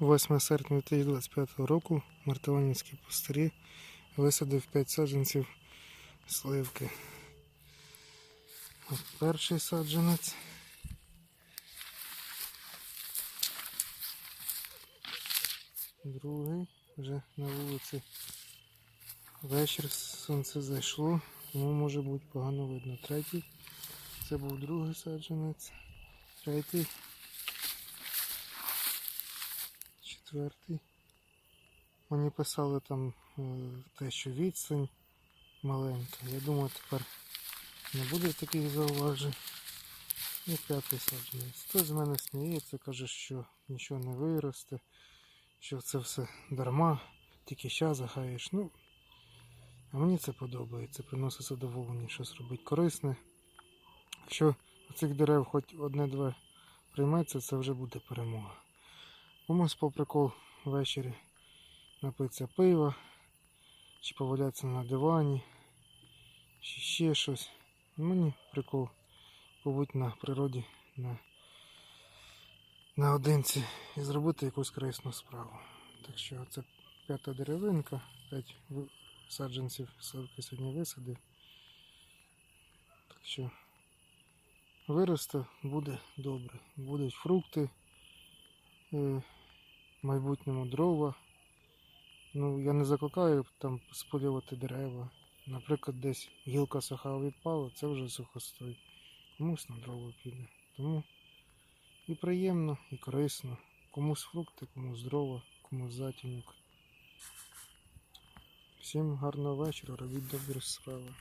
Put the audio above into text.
8 серпня 2025 року Мартованівські пустирі висадив 5 саджанців сливки. От перший саджанець. Другий вже на вулиці. Вечір сонце зайшло, тому може бути погано видно. Третій. Це був другий саджанець. Третій. Четвертий. Мені писали там е, те, що відстань маленька. Я думаю, тепер не буде таких зауважень. І п'ятий саджанець. Хтось з мене сміється, каже, що нічого не виросте, що це все дарма, тільки ща загаєш. Ну, а мені це подобається, приносить задоволення, щось робити корисне. Якщо цих дерев хоч одне-два прийметься, це вже буде перемога. Комусь по прикол ввечері напитися пива, чи повалятися на дивані, чи ще щось. Мені прикол побути на природі на, наодинці і зробити якусь корисну справу. Так що це п'ята деревинка, п'ять саджанців сливки сьогодні висадив. Так що виросте, буде добре. Будуть фрукти, е, в майбутньому дрова. Ну, я не закликаю там спалювати дерева. Наприклад, десь гілка суха відпала, це вже сухостой. Комусь на дрова піде. Тому і приємно, і корисно. Комусь фрукти, комусь дрова, комусь затінок. Всім гарного вечора, робіть добрі справи.